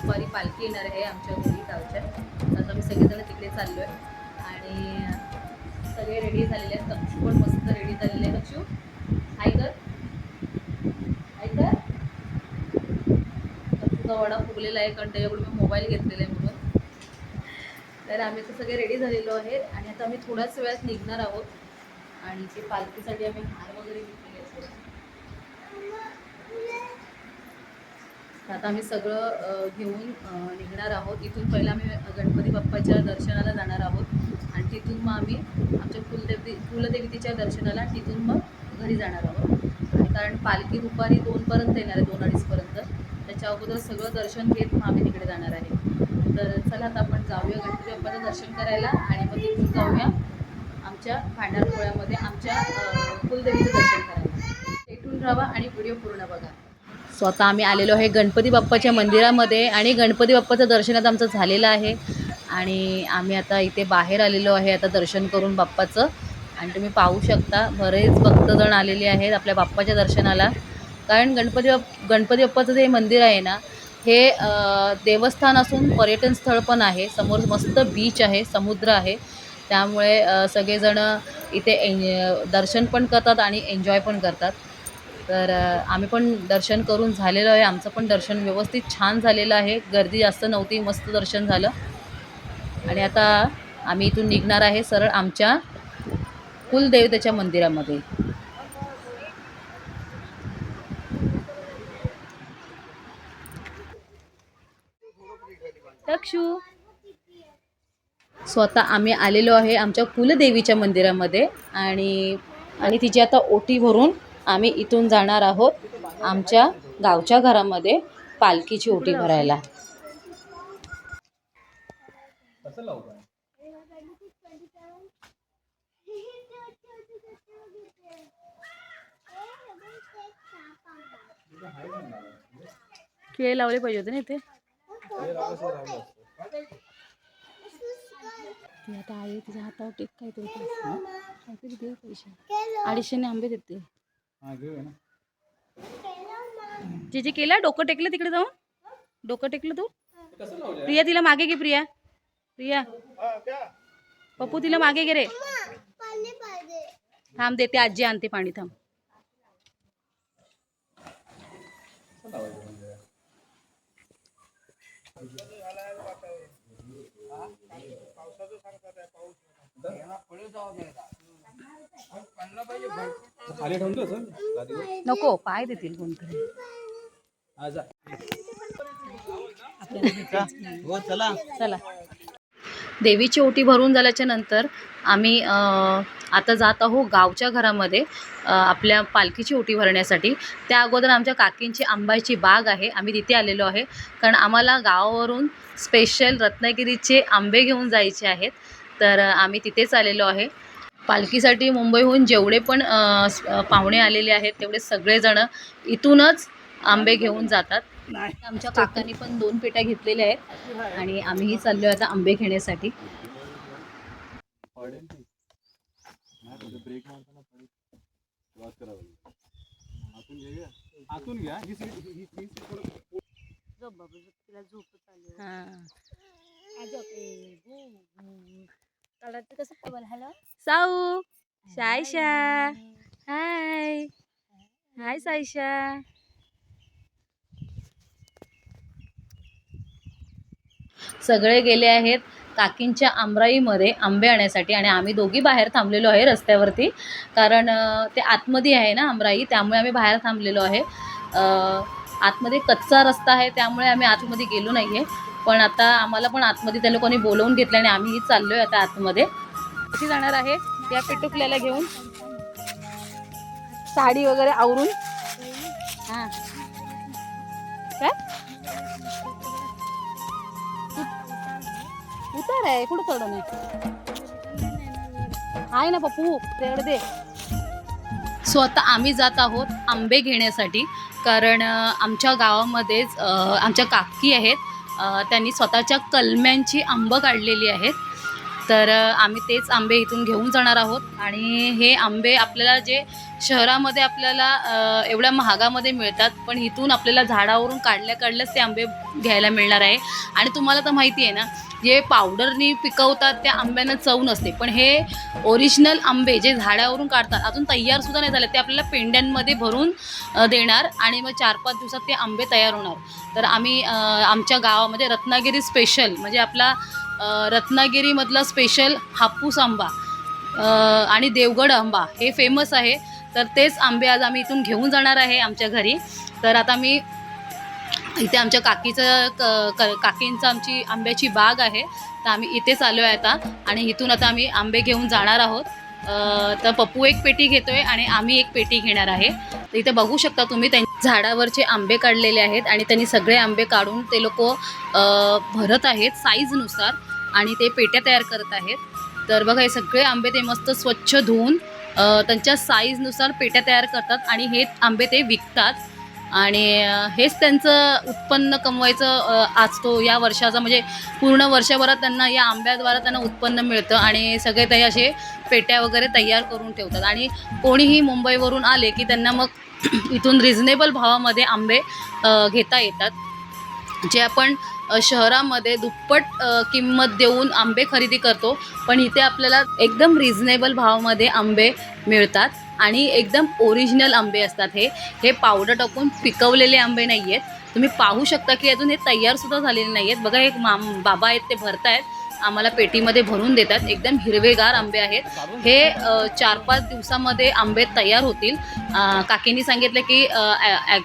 दुपारी पालखी येणार आहे आमच्या घरी गावच्या. तर आता आम्ही सगळेजण तिकडे चाललो आहे आणि सगळे रेडी झालेले आहेत. तक्षू पण मस्त रेडी झालेले आहे. तक्षू हाय कर हाय कर तुझा वडा फुगलेला आहे कारण त्याच्याकडून मी मोबाईल घेतलेला आहे म्हणून. तर आम्ही तर सगळे रेडी झालेलो आहे. आणि आता आम्ही थोड्याच वेळात निघणार आहोत. आणि ते पालखीसाठी आम्ही हार वगैरे घेतलेले आहेत तर आता आम्ही सगळं घेऊन निघणार आहोत. इथून पहिला आम्ही गणपती बाप्पाच्या दर्शनाला जाणार आहोत. आणि तिथून मग आम्ही आमच्या कुलदेवी कुलदेवतेच्या दर्शनाला तिथून मग घरी जाणार आहोत. कारण पालखी दुपारी दोनपर्यंत येणार आहे दोन अडीचपर्यंत त्याच्या अगोदर सगळं दर्शन घेत मग आम्ही तिकडे जाणार आहे. तर चला आता आपण जाऊया गणपती बाप्पाचं दर्शन करायला आणि मग तिथून जाऊया आमच्या भांडारपोळ्यामध्ये आमच्या कुलदेवीचं दर्शन करायला. भेटून राहा आणि व्हिडिओ पूर्ण बघा. सो आता आम्ही आलेलो आहे गणपती बाप्पाच्या मंदिरामध्ये आणि गणपती बाप्पाचं दर्शन आता आमचं झालेलं आहे. आणि आम्ही आता इथे बाहेर आलेलो आहे आता दर्शन करून बाप्पाचं. आणि तुम्ही पाहू शकता बरेच भक्तजण आलेले आहेत आपल्या बाप्पाच्या दर्शनाला. कारण गणपती बाप गणपती बाप्पाचं जे मंदिर आहे ना हे देवस्थान असून पर्यटन स्थळ पण आहे. समोर मस्त बीच आहे समुद्र आहे. त्यामुळे सगळेजण इथे एन दर्शन पण करतात आणि एन्जॉय पण करतात. तर आम्ही पण दर्शन करून झालेलं आहे. आमचं पण दर्शन व्यवस्थित छान झालेलं आहे. गर्दी जास्त नव्हती मस्त दर्शन झालं. आणि आता आम्ही इथून निघणार आहे सरळ आमच्या कुलदेवतेच्या मंदिरामध्ये. स्वतः आम्ही आलेलो आहे आमच्या कुलदेवीच्या मंदिरामध्ये आणि आणि तिची आता ओटी भरून आम्ही इथून जाणार आहोत आमच्या गावच्या घरामध्ये पालखीची ओटी भरायला. केळे लावले पाहिजे होते ना इथे? ती आता आई तिच्या हातावर टेक काय तरी काहीतरी दे पैसे. अडीचशेने आंबे देते. जे जे केलं डोकं टेकलं तिकडे जाऊन? डोकं टेकलं तू? कसं लावू प्रिया तिला मागे घे प्रिया. प्रिया. पप्पू तिला मागे घे रे. थांब देते आजी आणते पाणी थांब. कसं लावायचं म्हणजे? खाली ठेवून गादीवर नको पाय देतील कोणतरी. हा जा हो चला. चला. देवीची ओटी भरून झाल्याच्यानंतर आम्ही अ, आता जात आहोत गावच्या घरामध्ये अ, आपल्या पालखीची ओटी भरण्यासाठी. त्या अगोदर आमच्या काकींची आंब्याची बाग आहे आम्ही तिथे आलेलो आहे. कारण आम्हाला गावावरून स्पेशल रत्नागिरीचे आंबे घेऊन जायचे आहेत. तर आम्ही तिथेच आलेलो आहे. पालखीसाठी मुंबईहून जेवढे पण पाहुणे आलेले आहेत तेवढे सगळेजण इथूनच आंबे घेऊन जातात. आमच्या काकांनी पण दोन पेट्या घेतलेल्या आहेत आणि आम्हीही चाललो आता आंबे घेण्यासाठी. पडेल साऊ. सायशा हाय. हाय. सायशा सगळे गेले आहेत काकींच्या आमराईमध्ये आंबे आणण्यासाठी आणि आम्ही दोघी बाहेर थांबलेलो आहे रस्त्यावरती. कारण ते आतमध्ये आहे ना आमराई त्यामुळे आम्ही बाहेर थांबलेलो आहे. अ, आतमध्ये कच्चा रस्ता आहे त्यामुळे आम्ही आतमध्ये गेलो नाही आहे पण आता आम्हाला पण आतमध्ये त्या लोकांनी बोलवून घेतलं आणि आम्हीही चाललो आहे आता आतमध्ये. कशी जाणार आहे? या पेटुकल्याला घेऊन. साडी वगैरे आवरून. हां. काय? उतार आहे कुठं चढून आहे? ना पप्पू तेवढं दे. सो आता आम्ही जात आहोत आंबे घेण्यासाठी. कारण आमच्या गावामध्येच आमच्या काकी आहेत. त्यांनी स्वतःच्या कलम्यांची आंबं काढलेली आहेत. तर आम्ही तेच आंबे इथून घेऊन जाणार आहोत. आणि हे आंबे आपल्याला जे शहरामध्ये आपल्याला एवढ्या महागामध्ये मिळतात पण इथून आपल्याला झाडावरून काढल्या काढल्याच ते आंबे घ्यायला मिळणार आहे. आणि तुम्हाला तर माहिती आहे ना जे पावडरनी पिकवतात त्या आंब्यांना चव नसते. पण हे ओरिजिनल आंबे जे झाडावरून काढतात अजून तयारसुद्धा नाही झाले ते आपल्याला पेंड्यांमध्ये भरून देणार आणि मग चार पाच दिवसात ते आंबे तयार होणार. तर आम्ही आमच्या गावामध्ये रत्नागिरी स्पेशल म्हणजे आपला रत्नागिरीमधला स्पेशल हापूस आंबा आणि देवगड आंबा हे फेमस आहे. तर तेच आंबे आज आम्ही इथून घेऊन जाणार आहे आमच्या घरी. तर आता मी इथे आमच्या काकीचं क क काकींचं आमची आंब्याची बाग आहे. तर आम्ही इथेच आलो आहे आता आणि इथून आता आम्ही आंबे घेऊन जाणार आहोत. तर पप्पू एक पेटी घेतो आहे आणि आम्ही एक पेटी घेणार आहे. तर इथे बघू शकता तुम्ही त्यां झाडावरचे आंबे काढलेले आहेत आणि त्यांनी सगळे आंबे काढून ते लोक भरत आहेत साईजनुसार आणि ते पेट्या तयार करत आहेत. तर बघा हे सगळे आंबे ते मस्त स्वच्छ धुवून त्यांच्या साईजनुसार पेट्या तयार करतात आणि हे आंबे ते विकतात. आणि हेच त्यांचं उत्पन्न कमवायचं आजतो या वर्षाचा म्हणजे पूर्ण वर्षभरात त्यांना या आंब्याद्वारा त्यांना उत्पन्न मिळतं आणि सगळे ते असे पेट्या वगैरे तयार करून ठेवतात. आणि कोणीही मुंबईवरून आले की त्यांना मग इथून रिझनेबल भावामध्ये आंबे घेता येतात. जे आपण शहरामध्ये दुप्पट किंमत देऊन आंबे खरेदी करतो पण इथे आपल्याला एकदम रिझनेबल भावामध्ये आंबे मिळतात आणि एकदम ओरिजिनल आंबे असतात हे. हे पावडर टाकून पिकवलेले आंबे नाही आहेत तुम्ही पाहू शकता की अजून हे तयारसुद्धा झालेले नाही आहेत बघा एक माम बाबा आहेत ते भरत आहेत आम्हाला पेटीमध्ये भरून देतात. एकदम हिरवेगार आंबे आहेत. हे चार पाच दिवसामध्ये आंबे तयार होतील. काकींनी सांगितलं की आ, आ, ॲ-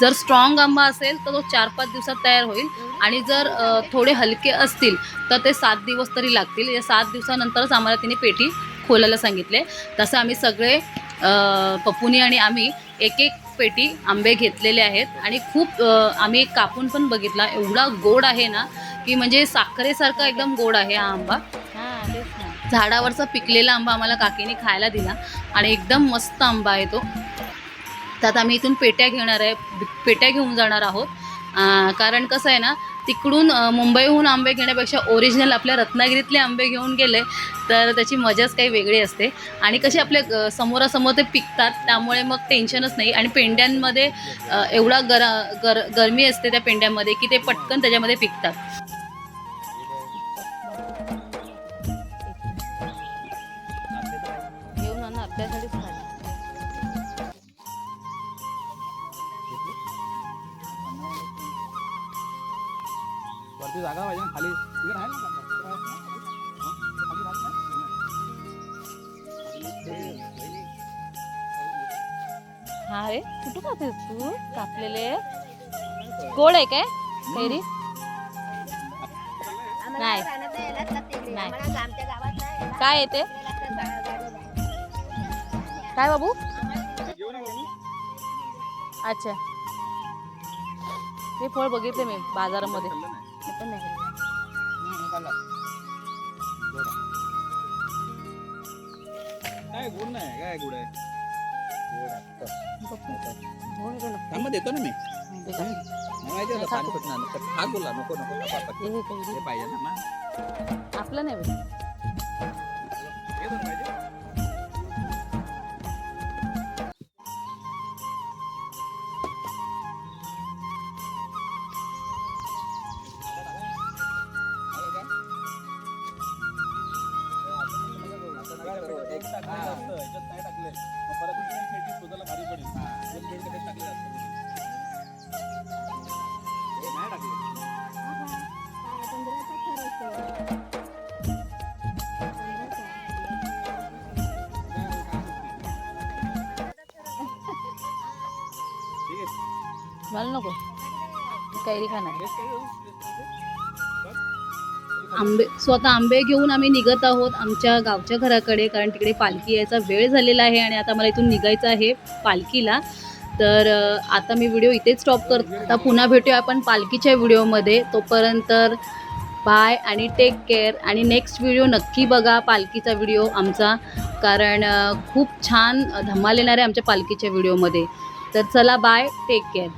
जर स्ट्रॉंग आंबा असेल तर तो चार पाच दिवसात तयार होईल. आणि जर थोडे हलके असतील तर ते सात दिवस तरी लागतील. या सात दिवसानंतरच आम्हाला तिने पेटी खोलायला सांगितले. तसं आम्ही सगळे पप्पुनी आणि आम्ही एक एक पेटी आंबे घेतलेले आहेत. आणि खूप आम्ही कापून पण बघितला. एवढा गोड आहे ना की म्हणजे साखरेसारखा एकदम गोड आहे हा आंबा. झाडावरचा पिकलेला आंबा आम्हाला काकीने खायला दिला. आणि एकदम मस्त आंबा आहे तो. त्यात आम्ही इथून पेट्या घेणार आहे पेट्या घेऊन जाणार आहोत. कारण कसं आहे ना तिकडून मुंबईहून आंबे घेण्यापेक्षा ओरिजिनल आपल्या रत्नागिरीतले आंबे घेऊन गेले तर त्याची मजाच काही वेगळी असते. आणि कसे आपल्या समोरासमोर ते पिकतात त्यामुळे मग टेन्शनच नाही. आणि पेंड्यांमध्ये एवढा गर गर गरमी असते त्या पेंड्यांमध्ये की ते पटकन त्याच्यामध्ये पिकतात. घेऊन आणा जागा पाहिजे ना खाली. तिकडे राहील ना. हा? रे कुठं खातेस तू? कापलेले. गोड आहे काय? कैरी? नाही. काय येते काय बाबू. अच्छा. हे फळ बघितले मी बाजारामध्ये पण नाही. काय गोड नाही काय गोड आहे देतो ना मी हं, पाणी. नको. हा नको. हे. हे पाहिजे ना मा. आपलं नाही मला नको. कैरी खाणार. आंबे स्वतः आंबे घेऊन आम्ही निघत आहोत आमच्या गावच्या घराकडे कारण तिकडे पालखी यायचा वेळ झालेला आहे आणि आता मला इथून निघायचं आहे पालखीला. तर आता मी व्हिडिओ इथेच स्टॉप करतो आता पुन्हा भेटूया आपण पालखीच्या व्हिडिओमध्ये. तोपर्यंत बाय आणि टेक केअर आणि नेक्स्ट व्हिडिओ नक्की बघा पालखीचा व्हिडिओ आमचा कारण खूप छान धमाल येणार आहे आमच्या पालखीच्या व्हिडिओमध्ये. तर चला बाय टेक केअर